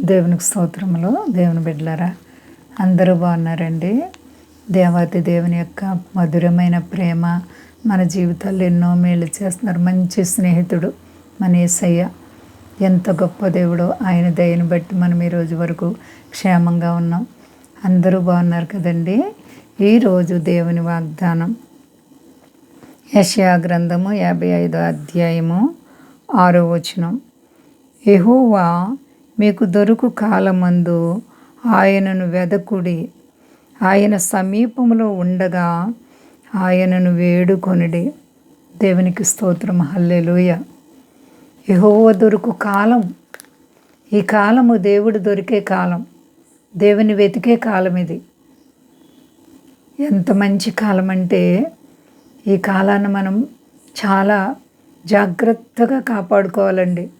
దేవునికి స్తోత్రములు. దేవుని బిడ్డలారా అందరూ బాగున్నారండి. దేవాతి దేవుని యొక్క మధురమైన ప్రేమ మన జీవితాల్లో ఎన్నో మేలు చేస్తున్నారు. మంచి స్నేహితుడు మన ఏసయ్య. ఎంత గొప్ప దేవుడో ఆయన దయని బట్టి మనం ఈ రోజు వరకు క్షేమంగా ఉన్నాం. అందరూ బాగున్నారు కదండి. ఈరోజు దేవుని వాగ్దానం. యషయా గ్రంథము యాభై ఐదో అధ్యాయము ఆరో వచనం. ఎహోవా మీకు దొరుకు కాలమందు ఆయనను వెదకుడి. ఆయన సమీపంలో ఉండగా ఆయనను వేడుకొనిడి. దేవునికి స్తోత్రం. హల్లెలూయ. యహోవ దొరుకు కాలం. ఈ కాలము దేవుడు దొరికే కాలం. దేవుని వెతికే కాలం ఇది. ఎంత మంచి కాలం అంటే ఈ కాలాన్ని మనం చాలా జాగ్రత్తగా కాపాడుకోవాలండి.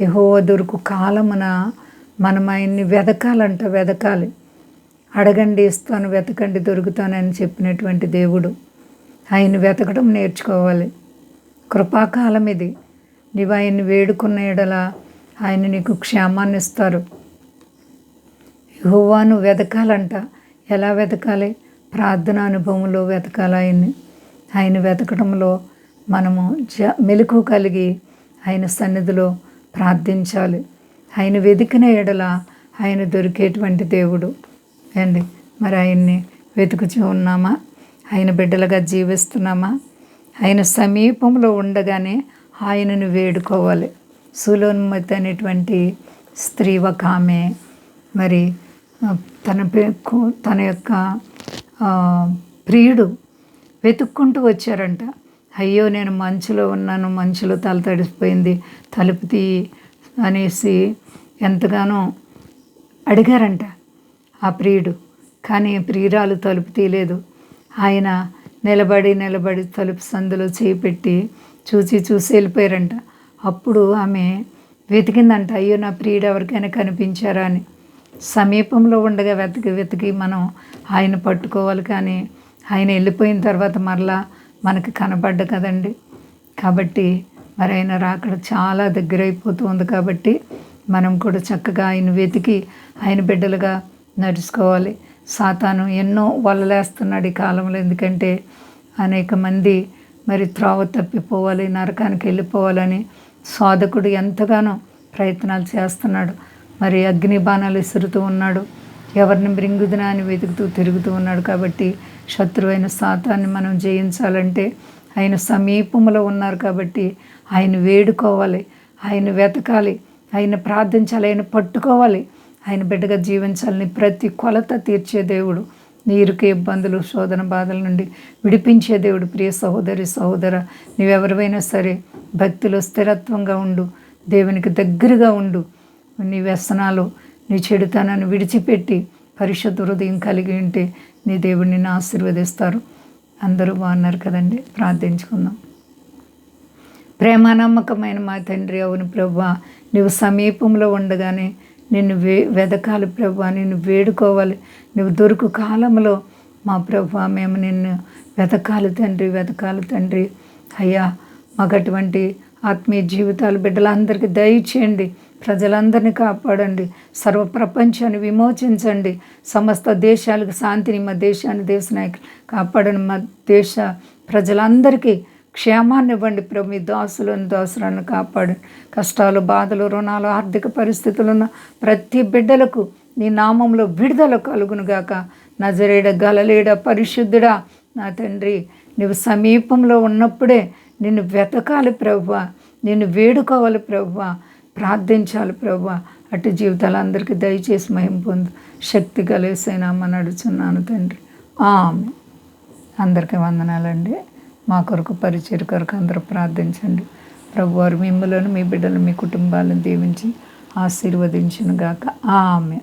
యహో దొరుకు కాలమున మనం ఆయన్ని వెదకాలంట వెదకాలి. అడగండి ఇస్తాను వెతకండి దొరుకుతానని చెప్పినటువంటి దేవుడు ఆయన వెతకడం నేర్చుకోవాలి. కృపాకాలం ఇది. నీవు ఆయన్ని వేడుకున్న ఎడల ఆయన నీకు క్షేమాన్ని ఇస్తారు యహోవాను వెతకాలంట. ఎలా వెతకాలి? ప్రార్థన అనుభవంలో వెతకాలి ఆయన్ని. ఆయన వెతకడంలో మనము జ మెలకు కలిగి ఆయన సన్నిధిలో ప్రార్థించాలి. ఆయన వెతికిన ఎడల ఆయన దొరికేటువంటి దేవుడు. అండి మరి ఆయన్ని వెతుకుచూ ఉన్నామా? ఆయన బిడ్డలుగా జీవిస్తున్నామా? ఆయన సమీపంలో ఉండగానే ఆయనను వేడుకోవాలి. సులోన్మతి అనేటువంటి స్త్రీ ఒక ఆమె. మరి తన పే- తన యొక్క ప్రియుడు వెతుక్కుంటూ వచ్చారంట. అయ్యో నేను మంచులో ఉన్నాను మంచులో తల తడిసిపోయింది తలుపు తీ అనేసి ఎంతగానో అడిగారంట ఆ ప్రియుడు. కానీ ప్రియురాలు తలుపు తీయలేదు. ఆయన నిలబడి నిలబడి తలుపు సందులో చేపెట్టి చూసి చూసి వెళ్ళిపోయారంట. అప్పుడు ఆమె వెతికిందంట అయ్యో నా ప్రియుడు ఎవరికైనా కనిపించారా? అని. సమీపంలో ఉండగా వెతికి వెతికి మనం ఆయన పట్టుకోవాలి కానీ ఆయన వెళ్ళిపోయిన తర్వాత మరలా మనకి కనబడ్డ కదండి. కాబట్టి మరి ఆయన రాకడ చాలా దగ్గర అయిపోతుంది కాబట్టి మనం కూడా చక్కగా ఆయన వెతికి ఆయన బిడ్డలుగా నడుచుకోవాలి. సాతాను ఎన్నో వలలేస్తున్నాడు ఈ కాలంలో. ఎందుకంటే అనేక మంది మరి త్రోవ తప్పిపోవాలి నరకానికి వెళ్ళిపోవాలని సాధకుడు ఎంతగానో ప్రయత్నాలు చేస్తున్నాడు. మరి అగ్ని బాణాలు విసురుతూ ఉన్నాడు. ఎవరిని మృంగుదినా అని వెతుకుతూ తిరుగుతూ ఉన్నాడు కాబట్టి శత్రువైన సాతాన్ని మనం జయించాలంటే ఆయన సమీపంలో ఉన్నారు కాబట్టి ఆయన వేడుకోవాలి ఆయన వెతకాలి ఆయన ప్రార్థించాలి ఆయన పట్టుకోవాలి. ఆయన బిడ్డగా జీవించాలని ప్రతి కొలత తీర్చే దేవుడు నీరుకి ఇబ్బందులు శోధన బాధల నుండి విడిపించే దేవుడు. ప్రియ సహోదరి సహోదర నీవెవరివైనా సరే భక్తిలో స్థిరత్వంగా ఉండు దేవునికి దగ్గరగా ఉండు. నీ వ్యసనాలు నీ చెడుతనాన్ని విడిచిపెట్టి పరిశుద్ధ హృదయం కలిగి ఉంటే నీ దేవుడిని ఆశీర్వదిస్తారు. అందరూ బాగున్నారు కదండి? ప్రార్థించుకుందాం. ప్రేమ నమ్మకమైన మా తండ్రి అవును ప్రభా నువ్వు సమీపంలో ఉండగానే నిన్ను వే వెదకాలి ప్రభా నిన్ను వేడుకోవాలి. నువ్వు దొరుకు కాలంలో మా ప్రభా మేము నిన్ను వెతకాలి తండ్రి వెతకాలి తండ్రి. అయ్యా మాకు అటువంటి ఆత్మీయ జీవితాలు బిడ్డలందరికీ దయచేయండి. ప్రజలందరినీ కాపాడండి. సర్వ ప్రపంచాన్ని విమోచించండి. సమస్త దేశాలకు శాంతిని మా దేశాన్ని దేశ నాయకులు కాపాడండి. మా దేశ ప్రజలందరికీ క్షేమాన్ని ఇవ్వండి. ప్రభు మీ దాసులను దాసులను కాపాడండి కష్టాలు బాధలు రుణాలు ఆర్థిక పరిస్థితులు ఉన్న ప్రతి బిడ్డలకు నీ నామంలో విడుదల కలుగునుగాక నజరేడ గలలేడ పరిశుద్ధుడా నా తండ్రి నువ్వు సమీపంలో ఉన్నప్పుడే నిన్ను వెతకాలి ప్రభువ. నిన్ను వేడుకోవాలి ప్రభువ. ప్రార్థించాలి ప్రభు. అటు జీవితాలు అందరికీ దయచేసి మహిం పొందు. శక్తి కలిసైనామా నడుచున్నాను తండ్రి. ఆమె అందరికీ వందనాలండి. మా కొరకు పరిచయ కొరకు అందరూ ప్రార్థించండి. ప్రభు వారు మిమ్మలను మీ బిడ్డలు మీ కుటుంబాలను దీవించి ఆశీర్వదించును గాక ఆమె